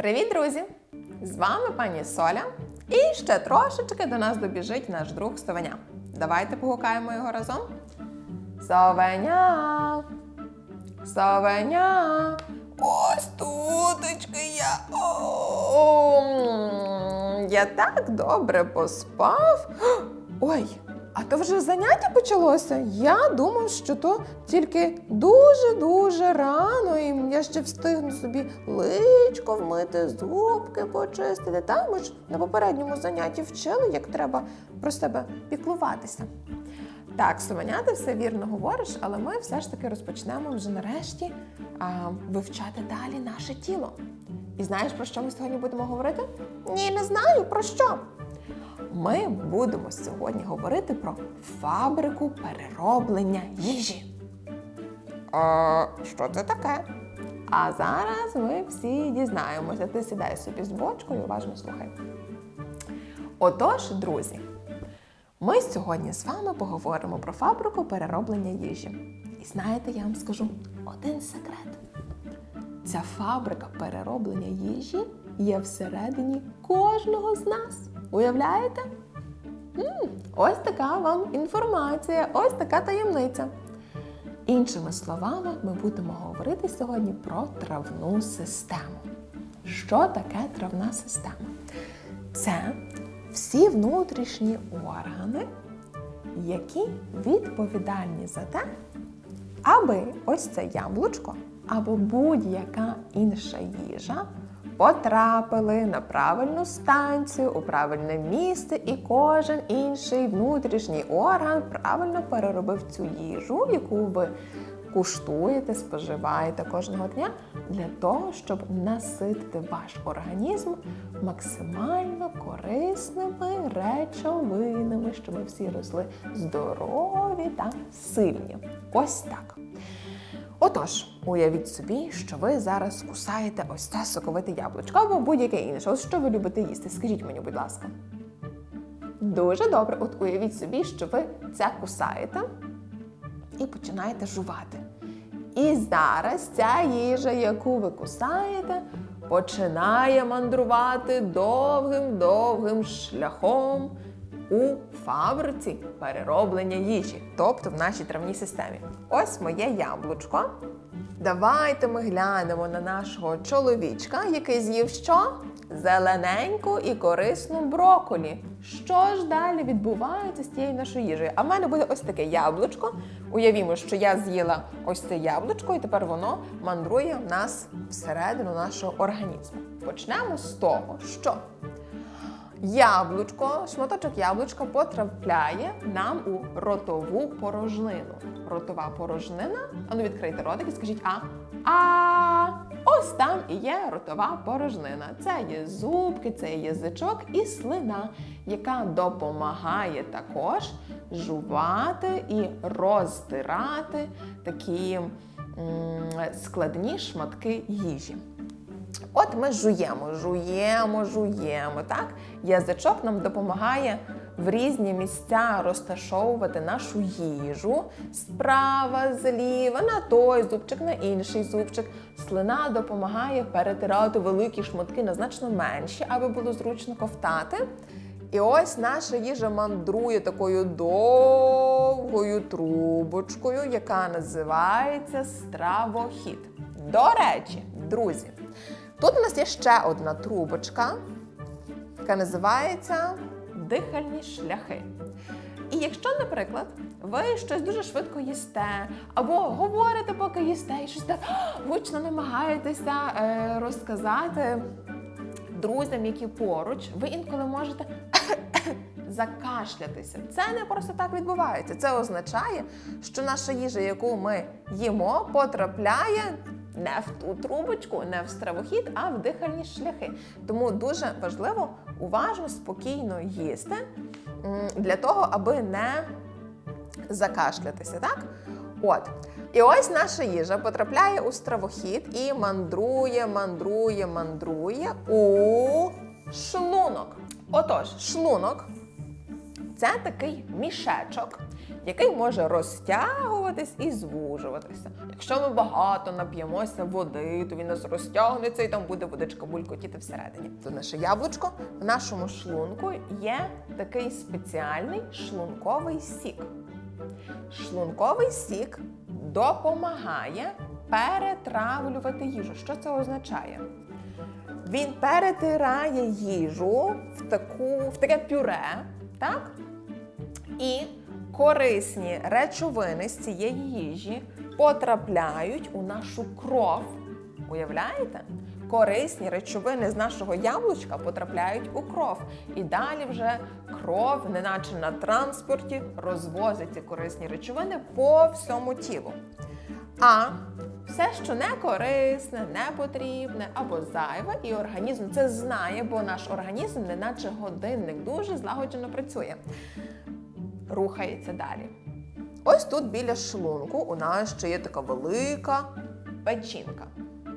Привіт, друзі! З вами пані Соля. І ще трошечки до нас добіжить наш друг Совеня. Давайте погукаємо його разом. Совеня! Совеня! Ось туточки я. О, я так добре поспав. Ой, а то вже заняття почалося. Я думав, що то тільки дуже-дуже рано, і я ще встигну собі личко вмити, зубки почистити. Та ми ж на попередньому занятті вчили, як треба про себе піклуватися. Так, Суманя, ти все вірно говориш, але ми все ж таки розпочнемо вже нарешті а, вивчати далі наше тіло. І знаєш, про що ми сьогодні будемо говорити? Ні, не знаю про що. Ми будемо сьогодні говорити про фабрику перероблення їжі. А, що це таке? А зараз ми всі дізнаємося. Ти сідай собі з бочкою, уважно слухай. Отож, друзі, ми сьогодні з вами поговоримо про фабрику перероблення їжі. І знаєте, я вам скажу один секрет. Ця фабрика перероблення їжі є всередині кожного з нас. Уявляєте? м ось така вам інформація, ось така таємниця. Іншими словами, ми будемо говорити сьогодні про травну систему. Що таке травна система? Це всі внутрішні органи, які відповідальні за те, аби ось це яблучко або будь-яка інша їжа потрапили на правильну станцію, у правильне місце, і кожен інший внутрішній орган правильно переробив цю їжу, яку ви куштуєте, споживаєте кожного дня для того, щоб наситити ваш організм максимально корисними речовинами, щоб ви всі росли здорові та сильні. Ось так. Отож, уявіть собі, що ви зараз кусаєте ось це соковите яблучко або будь-яке інше. Ось що ви любите їсти? Скажіть мені, будь ласка. Дуже добре. От уявіть собі, що ви це кусаєте і починаєте жувати. І зараз ця їжа, яку ви кусаєте, починає мандрувати довгим-довгим шляхом у фабриці перероблення їжі, тобто в нашій травній системі. Ось моє яблучко. Давайте ми глянемо на нашого чоловічка, який з'їв що? Зелененьку і корисну броколі. Що ж далі відбувається з тією нашою їжею? А в мене буде ось таке яблучко. Уявімо, що я з'їла ось це яблучко, і тепер воно мандрує в нас всередину нашого організму. Почнемо з того, що Яблучко, шматочок яблучка потрапляє нам у ротову порожнину. Ротова порожнина. Ану відкрийте ротик і скажіть а. А ось там і є ротова порожнина. Це є зубки, це є язичок і слина, яка допомагає також жувати і роздирати такі м, складні шматки їжі. От ми жуємо, жуємо, жуємо. Так? Язичок нам допомагає в різні місця розташовувати нашу їжу справа, зліва, на той зубчик, на інший зубчик. Слина допомагає перетирати великі шматки на значно менші, аби було зручно ковтати. І ось наша їжа мандрує такою довгою трубочкою, яка називається стравохід. До речі, друзі, тут у нас є ще одна трубочка, яка називається дихальні шляхи. І якщо, наприклад, ви щось дуже швидко їсте, або говорите, поки їсте, і щось так гучно намагаєтеся е, розказати друзям, які поруч, ви інколи можете закашлятися. Це не просто так відбувається. Це означає, що наша їжа, яку ми їмо, потрапляє не в ту трубочку, не в стравохід, а в дихальні шляхи. Тому дуже важливо уважно, спокійно їсти для того, аби не закашлятися, так? От. І ось наша їжа потрапляє у стравохід і мандрує, мандрує, мандрує у шлунок. Отож, шлунок Це такий мішечок, який може розтягуватись і звужуватися. Якщо ми багато нап'ємося води, то він нас розтягнеться і там буде водичка булькотіти всередині. Тут наше яблучко. В нашому шлунку є такий спеціальний шлунковий сік. Шлунковий сік допомагає перетравлювати їжу. Що це означає? Він перетирає їжу в, таку, в таке пюре, так? І корисні речовини з цієї їжі потрапляють у нашу кров. Уявляєте? Корисні речовини з нашого яблучка потрапляють у кров. І далі вже кров, неначе на транспорті, розвозить ці корисні речовини по всьому тілу. А все, що не корисне, не потрібне або зайве, і організм це знає, бо наш організм, неначе годинник, дуже злагоджено працює. Рухається далі. Ось тут біля шлунку у нас ще є така велика печінка.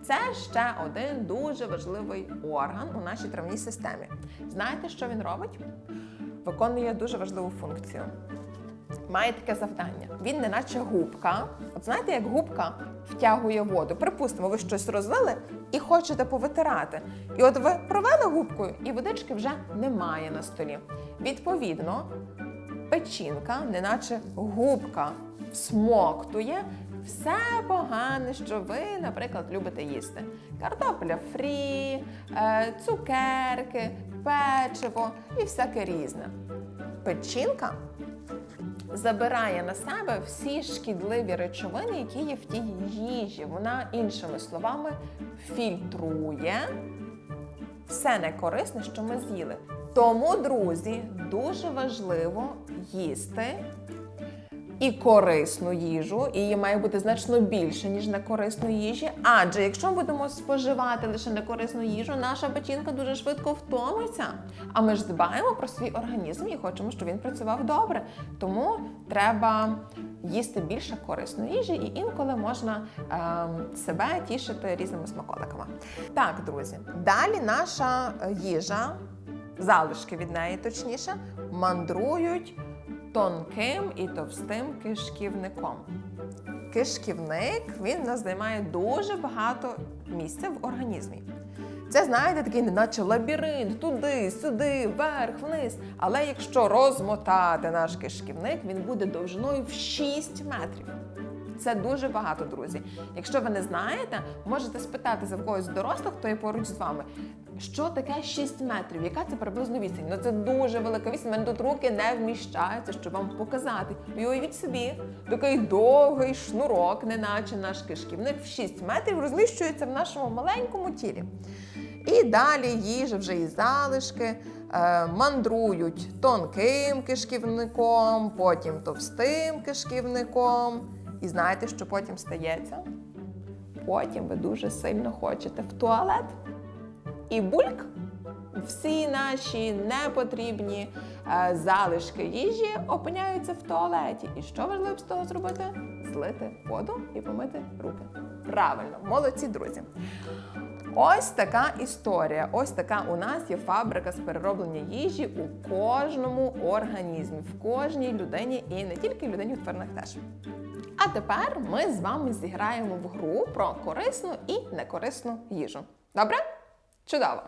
Це ще один дуже важливий орган у нашій травній системі. Знаєте, що він робить? Виконує дуже важливу функцію має таке завдання. Він не наче губка. От знаєте, як губка втягує воду. Припустимо, ви щось розлили і хочете повитирати. І от ви провели губкою, і водички вже немає на столі. Відповідно, печінка, неначе губка, всмоктує все погане, що ви, наприклад, любите їсти: картопля фрі, е, цукерки, печиво і всяке різне. Печінка забирає на себе всі шкідливі речовини, які є в тій їжі. Вона, іншими словами, фільтрує все некорисне, що ми з'їли. Тому, друзі, дуже важливо їсти і корисну їжу, і її має бути значно більше, ніж некорисної їжі. Адже якщо ми будемо споживати лише некорисну їжу, наша печінка дуже швидко втомиться. А ми ж дбаємо про свій організм і хочемо, щоб він працював добре. Тому треба їсти більше корисної їжі, і інколи можна ем, себе тішити різними смаколиками. Так, друзі, далі наша е, їжа, залишки від неї точніше, мандрують тонким і товстим кишківником. Кишківник він нас займає дуже багато місця в організмі. Це, знаєте, такий неначе лабіринт, туди, сюди, вверх, вниз. Але якщо розмотати наш кишківник, він буде довжиною в 6 метрів. Це дуже багато, друзі. Якщо ви не знаєте, можете спитатися в когось дорослих, хто є поруч з вами. Що таке 6 метрів? Яка це приблизно відстань? Ну це дуже велика. У мене тут руки не вміщаються, щоб вам показати. І уявіть собі, такий довгий шнурок, неначе наш кишківник в 6 метрів розміщується в нашому маленькому тілі. І далі їжа вже і залишки е, мандрують тонким кишківником, потім товстим кишківником. І знаєте, що потім стається? Потім ви дуже сильно хочете в туалет. І бульк, всі наші непотрібні е, залишки їжі опиняються в туалеті. І що важливо з того зробити? Злити воду і помити руки. Правильно, молодці друзі. Ось така історія. Ось така у нас є фабрика з перероблення їжі у кожному організмі, в кожній людині і не тільки людині в тваринах теж. А тепер ми з вами зіграємо в гру про корисну і некорисну їжу. Добре? Чудово!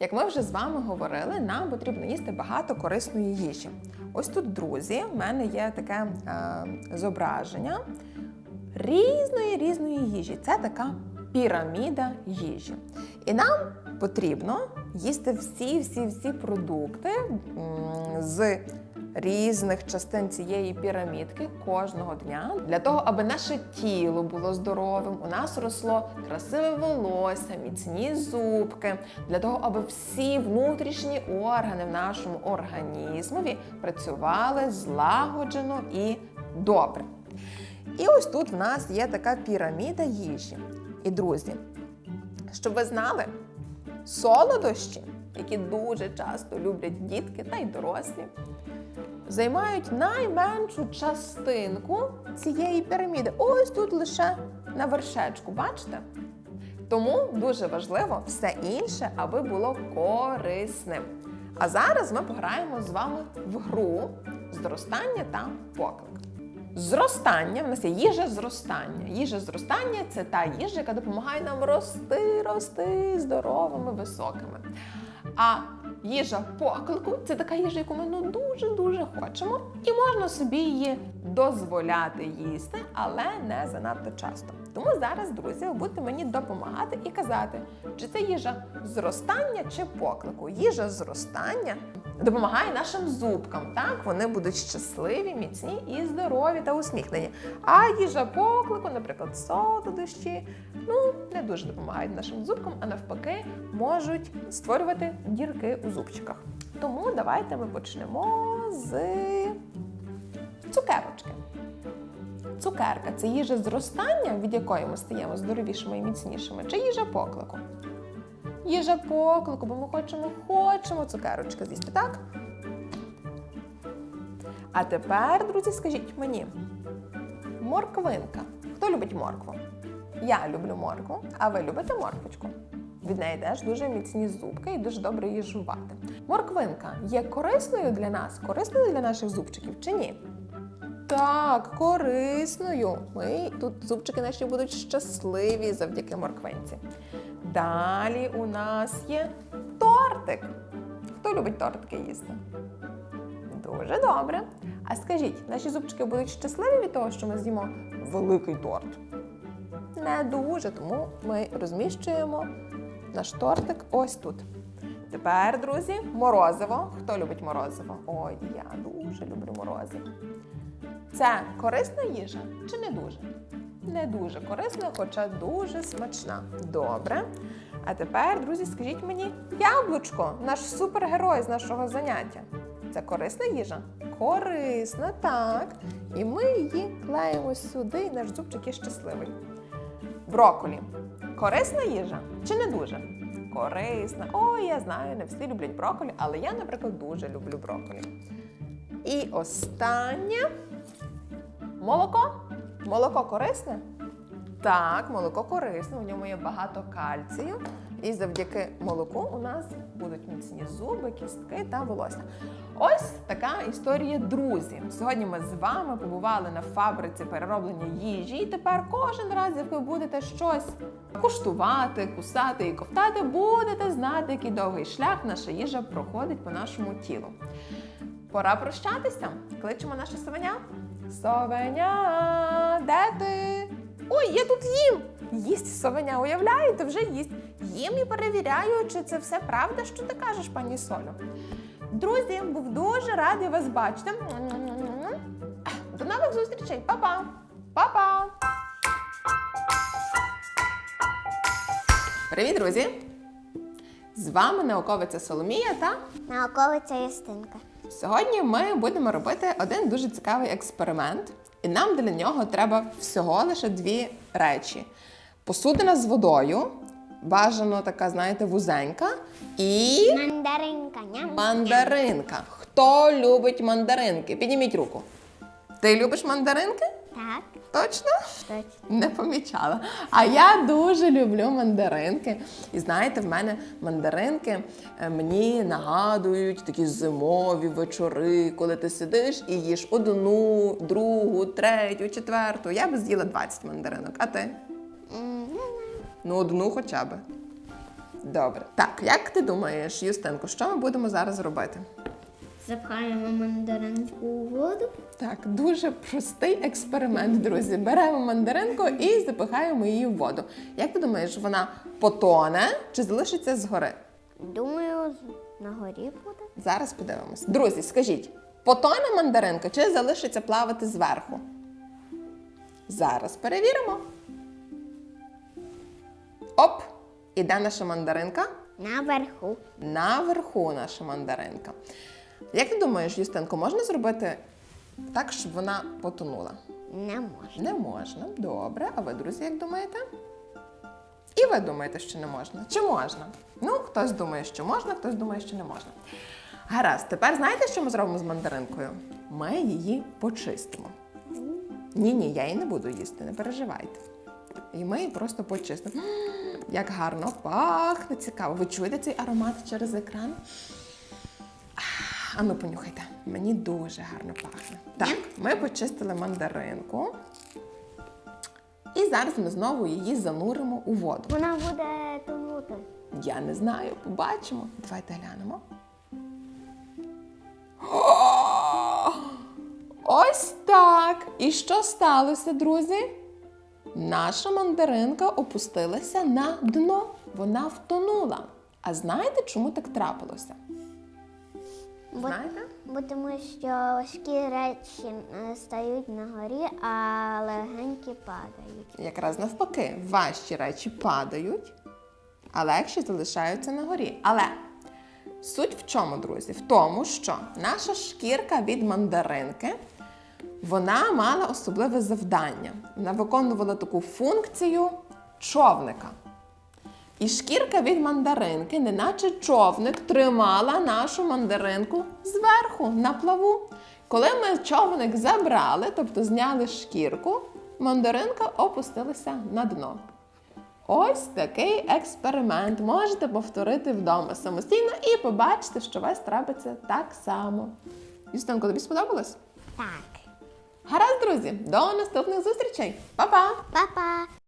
Як ми вже з вами говорили, нам потрібно їсти багато корисної їжі. Ось тут, друзі, в мене є таке е, зображення різної різної їжі. Це така піраміда їжі. І нам потрібно їсти всі-всі-всі продукти з різних частин цієї пірамідки кожного дня для того, аби наше тіло було здоровим, у нас росло красиве волосся, міцні зубки, для того, аби всі внутрішні органи в нашому організмові працювали злагоджено і добре. І ось тут в нас є така піраміда їжі. І друзі, щоб ви знали, солодощі, які дуже часто люблять дітки та й дорослі, займають найменшу частинку цієї піраміди. Ось тут лише на вершечку, бачите? Тому дуже важливо все інше, аби було корисним. А зараз ми пограємо з вами в гру зростання та поклик. Зростання в нас є їжа зростання. Їжа зростання це та їжа, яка допомагає нам рости, рости здоровими, високими. А їжа поклику це така їжа, яку ми ну дуже дуже хочемо, і можна собі її дозволяти їсти, але не занадто часто. Тому зараз, друзі, ви будете мені допомагати і казати, чи це їжа зростання чи поклику. Їжа зростання допомагає нашим зубкам. Так вони будуть щасливі, міцні і здорові та усміхнені. А їжа поклику, наприклад, солодощі, ну не дуже допомагають нашим зубкам, а навпаки, можуть створювати дірки у зубчиках. Тому давайте ми почнемо з цукерочки. Цукерка це їжа зростання, від якої ми стаємо здоровішими і міцнішими, чи їжа поклику? Їжа поклику, бо ми хочемо, хочемо цукерочки з'їсти, так? А тепер, друзі, скажіть мені, морквинка. Хто любить моркву? Я люблю моркву, а ви любите морквочку? Від неї теж дуже міцні зубки і дуже добре її жувати. Морквинка є корисною для нас, корисною для наших зубчиків чи ні? Так, корисною. Ми тут зубчики наші будуть щасливі завдяки морквинці. Далі у нас є тортик. Хто любить тортики їсти? Дуже добре. А скажіть, наші зубчики будуть щасливі від того, що ми з'їмо великий торт? Не дуже, тому ми розміщуємо наш тортик ось тут. Тепер, друзі, морозиво. Хто любить морозиво? Ой, я дуже люблю морозиво. Це корисна їжа чи не дуже? Не дуже корисна, хоча дуже смачна. Добре. А тепер, друзі, скажіть мені, яблучко, наш супергерой з нашого заняття. Це корисна їжа? Корисна, так. І ми її клеїмо сюди, і наш зубчик є щасливий. Броколі. Корисна їжа чи не дуже? Корисна. Ой, я знаю, не всі люблять броколі, але я, наприклад, дуже люблю броколі. І останнє молоко. Молоко корисне? Так, молоко корисне, у ньому є багато кальцію. І завдяки молоку у нас будуть міцні зуби, кістки та волосся. Ось така історія, друзі. Сьогодні ми з вами побували на фабриці перероблення їжі, і тепер кожен раз, як ви будете щось куштувати, кусати і ковтати, будете знати, який довгий шлях наша їжа проходить по нашому тілу. Пора прощатися. Кличемо наше совеня. Совеня, де ти? Ой, я тут їм! Їсть совеня, уявляєте, вже їсть. Їм і перевіряю, чи це все правда, що ти кажеш, пані Солю. Друзі, був дуже радий вас бачити. До нових зустрічей. Па-па! Па-па! Привіт, друзі! З вами науковиця Соломія та Науковиця Юстинка. Сьогодні ми будемо робити один дуже цікавий експеримент, і нам для нього треба всього лише дві речі: посудина з водою, бажано така, знаєте, вузенька, і Мандаринка. Ням. мандаринка. Хто любить мандаринки? Підніміть руку. Ти любиш мандаринки? Так, Точно? точно. Не помічала. А я дуже люблю мандаринки. І знаєте, в мене мандаринки е, мені нагадують такі зимові вечори, коли ти сидиш і їш одну, другу, третю, четверту. Я би з'їла 20 мандаринок. А ти? Не знаю. Ну, одну хоча б. Добре. Так, як ти думаєш, Юстинко, що ми будемо зараз робити? Запхаємо мандаринку у воду. Так, дуже простий експеримент, друзі. Беремо мандаринку і запихаємо її в воду. Як ти думаєш, вона потоне чи залишиться згори? Думаю, на горі буде. Зараз подивимось. Друзі, скажіть, потоне мандаринка чи залишиться плавати зверху? Зараз перевіримо. Оп! Іде наша мандаринка. Наверху. Наверху наша мандаринка. Як ти думаєш, Юстинко, можна зробити так, щоб вона потонула? Не можна. Не можна. Добре. А ви, друзі, як думаєте? І ви думаєте, що не можна? Чи можна? Ну, хтось думає, що можна, хтось думає, що не можна. Гаразд, тепер знаєте, що ми зробимо з мандаринкою? Ми її почистимо. Ні, ні, я її не буду їсти, не переживайте. І ми її просто почистимо. Як гарно пахне. Цікаво. Ви чуєте цей аромат через екран? А, А ну понюхайте. Мені дуже гарно пахне. Так, ми почистили мандаринку. І зараз ми знову її зануримо у воду. Вона буде тонути. Я не знаю, побачимо. Давайте глянемо. О! Ось так. І що сталося, друзі? Наша мандаринка опустилася на дно. Вона втонула. А знаєте, чому так трапилося? Бо, Знаєте? бо тому що важкі речі е, стають на горі, а легенькі падають. Якраз навпаки, важчі речі падають, а легші залишаються на горі. Але суть в чому, друзі? В тому, що наша шкірка від мандаринки вона мала особливе завдання. Вона виконувала таку функцію човника. І шкірка від мандаринки, неначе човник, тримала нашу мандаринку зверху на плаву. Коли ми човник забрали, тобто зняли шкірку, мандаринка опустилася на дно. Ось такий експеримент можете повторити вдома самостійно і побачите, що у вас трапиться так само. Юстинко, тобі сподобалось? Так. Гаразд, друзі, до наступних зустрічей! Па-па! Па-па!